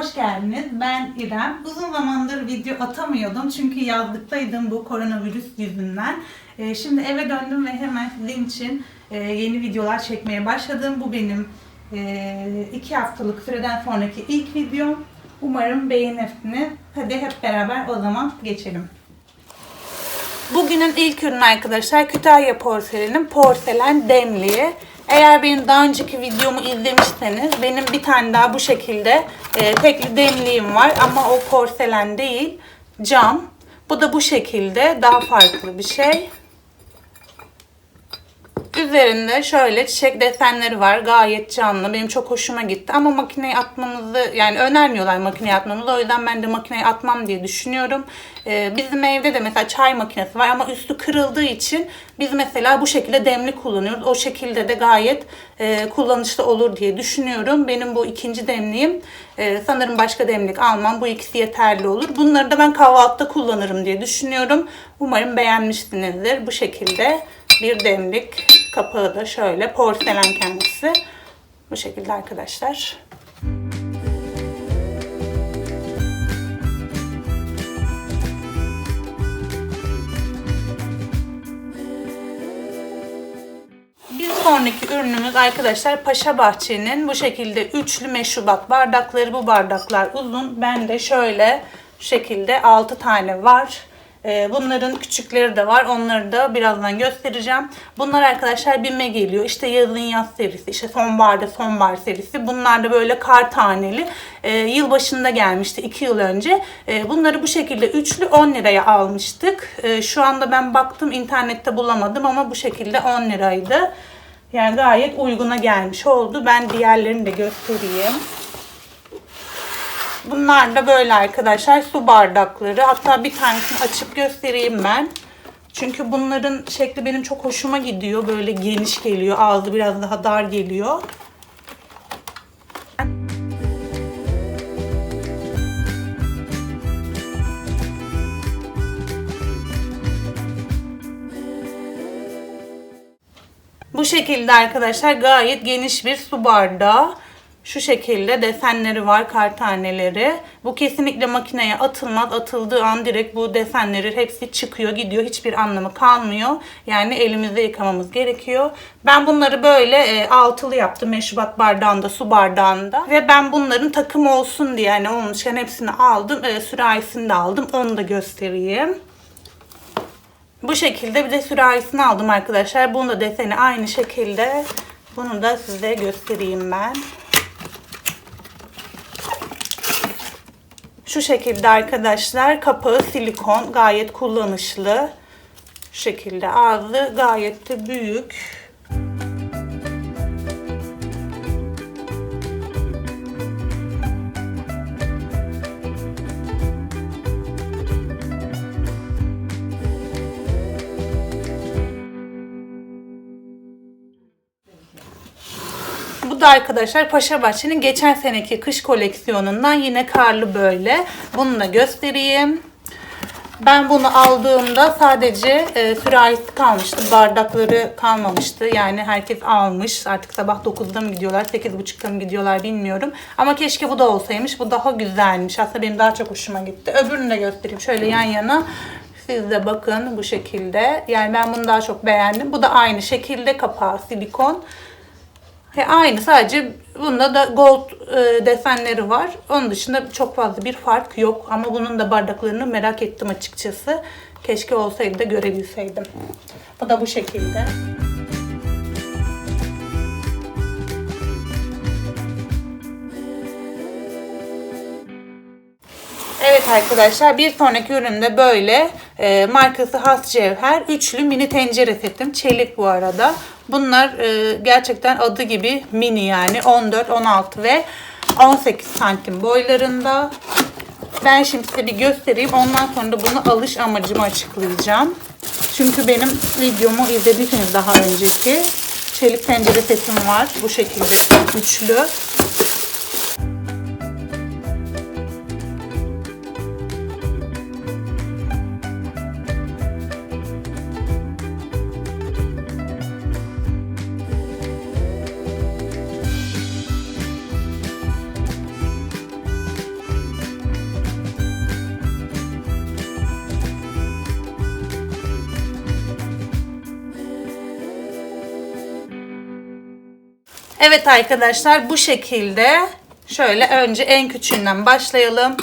hoş geldiniz. Ben İrem. Uzun zamandır video atamıyordum çünkü yazlıktaydım bu koronavirüs yüzünden. Ee, şimdi eve döndüm ve hemen sizin için e, yeni videolar çekmeye başladım. Bu benim e, iki haftalık süreden sonraki ilk videom. Umarım beğenirsiniz. Hadi hep beraber o zaman geçelim. Bugünün ilk ürünü arkadaşlar Kütahya Porselen'in porselen demliği. Eğer benim daha önceki videomu izlemişseniz benim bir tane daha bu şekilde e, tekli demliğim var ama o porselen değil cam. Bu da bu şekilde daha farklı bir şey. Üzerinde şöyle çiçek desenleri var. Gayet canlı. Benim çok hoşuma gitti. Ama makineye atmamızı yani önermiyorlar makineye atmamızı. O yüzden ben de makineye atmam diye düşünüyorum. Ee, bizim evde de mesela çay makinesi var ama üstü kırıldığı için biz mesela bu şekilde demli kullanıyoruz. O şekilde de gayet e, kullanışlı olur diye düşünüyorum. Benim bu ikinci demliğim. E, sanırım başka demlik almam. Bu ikisi yeterli olur. Bunları da ben kahvaltıda kullanırım diye düşünüyorum. Umarım beğenmişsinizdir. Bu şekilde bir demlik. Kapağı da şöyle porselen kendisi. Bu şekilde arkadaşlar. Sonraki ürünümüz arkadaşlar Paşa Bahçe'nin bu şekilde üçlü meşrubat bardakları. Bu bardaklar uzun. Bende şöyle şu şekilde 6 tane var. Ee, Bunların küçükleri de var. Onları da birazdan göstereceğim. Bunlar arkadaşlar BİM'e geliyor. İşte yazın yaz serisi, işte sonbaharda sonbahar serisi. Bunlar da böyle kar taneli. Ee, yılbaşında gelmişti 2 yıl önce. Ee, bunları bu şekilde üçlü 10 liraya almıştık. Şu anda ben baktım internette bulamadım ama bu şekilde 10 liraydı. Yani gayet uyguna gelmiş oldu. Ben diğerlerini de göstereyim. Bunlar da böyle arkadaşlar su bardakları. Hatta bir tanesini açıp göstereyim ben. Çünkü bunların şekli benim çok hoşuma gidiyor. Böyle geniş geliyor. Ağzı biraz daha dar geliyor. Bu şekilde arkadaşlar gayet geniş bir su bardağı. Şu şekilde desenleri var kar taneleri. Bu kesinlikle makineye atılmaz. Atıldığı an direkt bu desenleri hepsi çıkıyor gidiyor. Hiçbir anlamı kalmıyor. Yani elimizde yıkamamız gerekiyor. Ben bunları böyle e, altılı yaptım. Meşrubat bardağında, su bardağında. Ve ben bunların takım olsun diye yani olmuşken hepsini aldım. E, sürahisini de aldım. Onu da göstereyim. Bu şekilde bir de sürahisini aldım arkadaşlar. Bunun da deseni aynı şekilde. Bunu da size göstereyim ben. Şu şekilde arkadaşlar kapağı silikon gayet kullanışlı. Şu şekilde ağzı gayet de büyük. Bu da arkadaşlar Paşa Bahçe'nin geçen seneki kış koleksiyonundan yine karlı böyle. Bunu da göstereyim. Ben bunu aldığımda sadece e, sürahisi kalmıştı. Bardakları kalmamıştı. Yani herkes almış. Artık sabah 9'da mı gidiyorlar, 8.30'da mı gidiyorlar bilmiyorum. Ama keşke bu da olsaymış. Bu daha güzelmiş. Aslında benim daha çok hoşuma gitti. Öbürünü de göstereyim. Şöyle yan yana. Siz de bakın bu şekilde. Yani ben bunu daha çok beğendim. Bu da aynı şekilde kapağı silikon. He, aynı sadece bunda da gold e, desenleri var. Onun dışında çok fazla bir fark yok. Ama bunun da bardaklarını merak ettim açıkçası. Keşke olsaydı da görebilseydim. Bu da bu şekilde. Evet arkadaşlar bir sonraki üründe böyle e, markası Has Cevher üçlü mini tencere setim. Çelik bu arada. Bunlar e, gerçekten adı gibi mini yani 14, 16 ve 18 santim boylarında. Ben şimdi size bir göstereyim. Ondan sonra da bunu alış amacımı açıklayacağım. Çünkü benim videomu izlediyseniz daha önceki çelik tencere setim var. Bu şekilde üçlü. Evet arkadaşlar bu şekilde şöyle önce en küçüğünden başlayalım.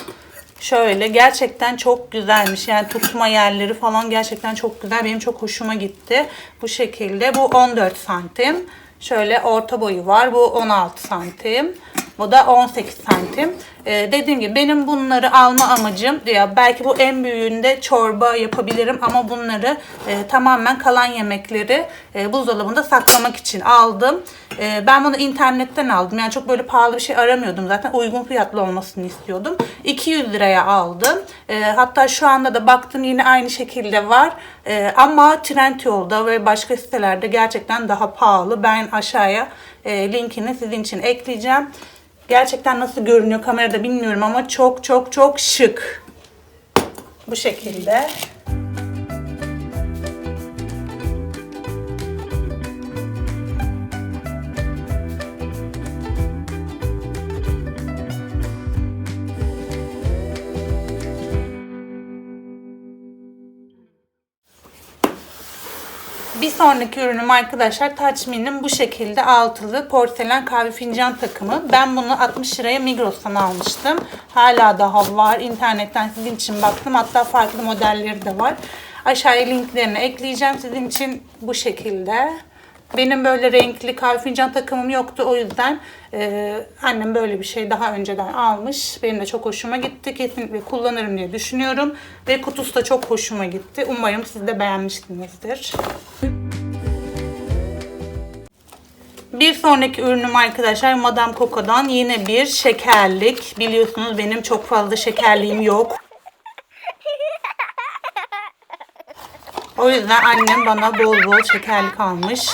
Şöyle gerçekten çok güzelmiş. Yani tutma yerleri falan gerçekten çok güzel. Benim çok hoşuma gitti. Bu şekilde. Bu 14 santim. Şöyle orta boyu var. Bu 16 santim. Bu da 18 santim. Ee, dediğim gibi benim bunları alma amacım ya belki bu en büyüğünde çorba yapabilirim ama bunları e, tamamen kalan yemekleri e, buzdolabında saklamak için aldım. E, ben bunu internetten aldım. Yani çok böyle pahalı bir şey aramıyordum. Zaten uygun fiyatlı olmasını istiyordum. 200 liraya aldım. E, hatta şu anda da baktım yine aynı şekilde var. E, ama Trendyol'da ve başka sitelerde gerçekten daha pahalı. Ben aşağıya e, linkini sizin için ekleyeceğim. Gerçekten nasıl görünüyor kamerada bilmiyorum ama çok çok çok şık. Bu şekilde. Sonraki ürünüm arkadaşlar Touchme'nin bu şekilde altılı porselen kahve fincan takımı. Ben bunu 60 liraya Migros'tan almıştım. Hala daha var. İnternetten sizin için baktım. Hatta farklı modelleri de var. Aşağıya linklerini ekleyeceğim sizin için bu şekilde. Benim böyle renkli kahve fincan takımım yoktu. O yüzden e, annem böyle bir şey daha önceden almış. Benim de çok hoşuma gitti. Kesinlikle kullanırım diye düşünüyorum. Ve kutusu da çok hoşuma gitti. Umarım siz de beğenmişsinizdir. Bir sonraki ürünüm arkadaşlar Madame Coco'dan yine bir şekerlik. Biliyorsunuz benim çok fazla şekerliğim yok. O yüzden annem bana bol bol şekerlik almış.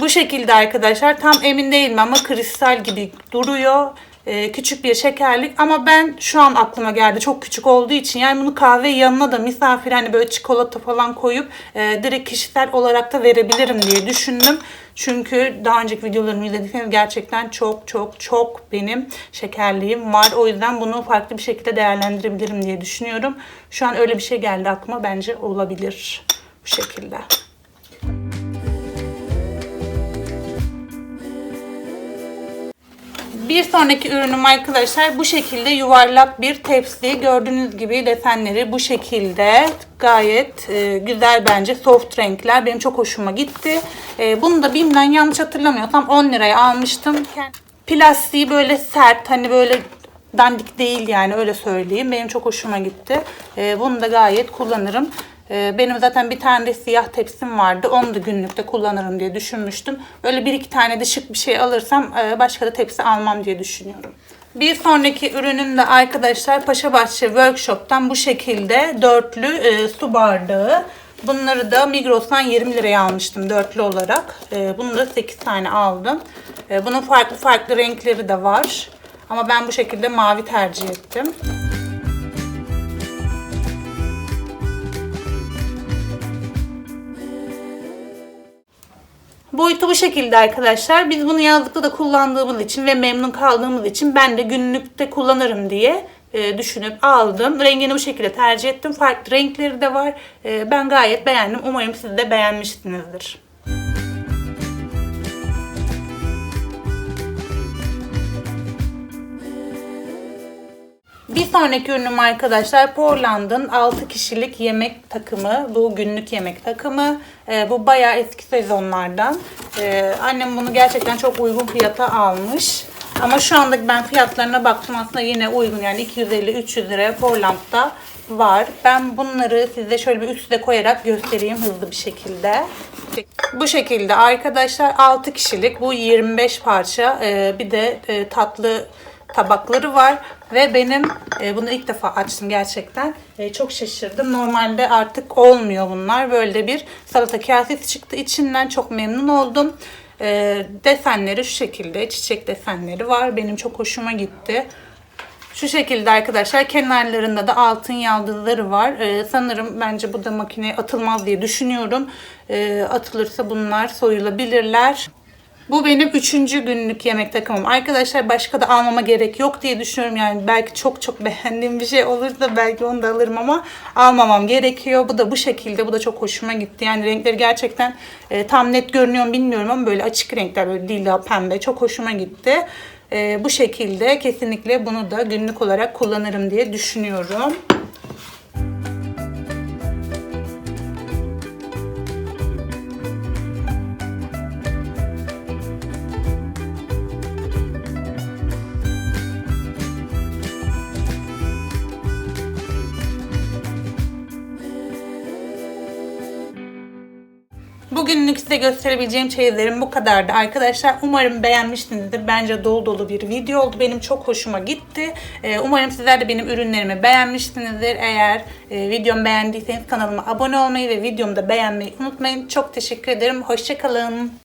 Bu şekilde arkadaşlar tam emin değilim ama kristal gibi duruyor. Ee, küçük bir şekerlik ama ben şu an aklıma geldi çok küçük olduğu için yani bunu kahve yanına da misafir hani böyle çikolata falan koyup e, direkt kişisel olarak da verebilirim diye düşündüm. Çünkü daha önceki videolarımı izlediyseniz gerçekten çok çok çok benim şekerliğim var. O yüzden bunu farklı bir şekilde değerlendirebilirim diye düşünüyorum. Şu an öyle bir şey geldi aklıma bence olabilir bu şekilde. Bir sonraki ürünüm arkadaşlar bu şekilde yuvarlak bir tepsi. Gördüğünüz gibi desenleri bu şekilde gayet e, güzel bence soft renkler. Benim çok hoşuma gitti. E, bunu da BİM'den yanlış hatırlamıyorsam 10 liraya almıştım. Plastiği böyle sert hani böyle dandik değil yani öyle söyleyeyim. Benim çok hoşuma gitti. E, bunu da gayet kullanırım. Ee, Benim zaten bir tane de siyah tepsim vardı. Onu da günlükte kullanırım diye düşünmüştüm. Böyle bir iki tane de şık bir şey alırsam e, başka da tepsi almam diye düşünüyorum. Bir sonraki ürünüm de arkadaşlar Paşabahçe Workshop'tan bu şekilde dörtlü e, su bardağı. Bunları da Migros'tan 20 liraya almıştım dörtlü olarak. E, bunu da 8 tane aldım. Bunun farklı farklı renkleri de var. Ama ben bu şekilde mavi tercih ettim. Boyutu bu şekilde arkadaşlar. Biz bunu yazlıkta da kullandığımız için ve memnun kaldığımız için ben de günlükte kullanırım diye e, düşünüp aldım. Rengini bu şekilde tercih ettim. Farklı renkleri de var. E, ben gayet beğendim. Umarım siz de beğenmişsinizdir. Bir sonraki ürünüm arkadaşlar Portland'ın 6 kişilik yemek takımı. Bu günlük yemek takımı. Ee, bu bayağı eski sezonlardan. Ee, annem bunu gerçekten çok uygun fiyata almış. Ama şu anda ben fiyatlarına baktım aslında yine uygun yani 250-300 liraya Portland'da var. Ben bunları size şöyle bir üstüne koyarak göstereyim hızlı bir şekilde. Bu şekilde arkadaşlar 6 kişilik bu 25 parça Ee, bir de e, tatlı tabakları var ve benim e, bunu ilk defa açtım gerçekten. E, çok şaşırdım. Normalde artık olmuyor bunlar. Böyle bir salata kasesi çıktı. İçinden çok memnun oldum. E, desenleri şu şekilde çiçek desenleri var. Benim çok hoşuma gitti. Şu şekilde arkadaşlar kenarlarında da altın yaldızları var. Ee, sanırım bence bu da makineye atılmaz diye düşünüyorum. Ee, atılırsa bunlar soyulabilirler. Bu benim üçüncü günlük yemek takımım. Arkadaşlar başka da almama gerek yok diye düşünüyorum. Yani belki çok çok beğendiğim bir şey olursa belki onu da alırım ama almamam gerekiyor. Bu da bu şekilde. Bu da çok hoşuma gitti. Yani renkleri gerçekten e, tam net görünüyor mu bilmiyorum ama böyle açık renkler böyle lila, pembe çok hoşuma gitti. E, bu şekilde kesinlikle bunu da günlük olarak kullanırım diye düşünüyorum. Bugünlük size gösterebileceğim çeyizlerim bu kadardı arkadaşlar. Umarım beğenmişsinizdir. Bence dolu dolu bir video oldu. Benim çok hoşuma gitti. Ee, Umarım sizler de benim ürünlerimi beğenmişsinizdir. Eğer e, videomu beğendiyseniz kanalıma abone olmayı ve videomu da beğenmeyi unutmayın. Çok teşekkür ederim. Hoşçakalın.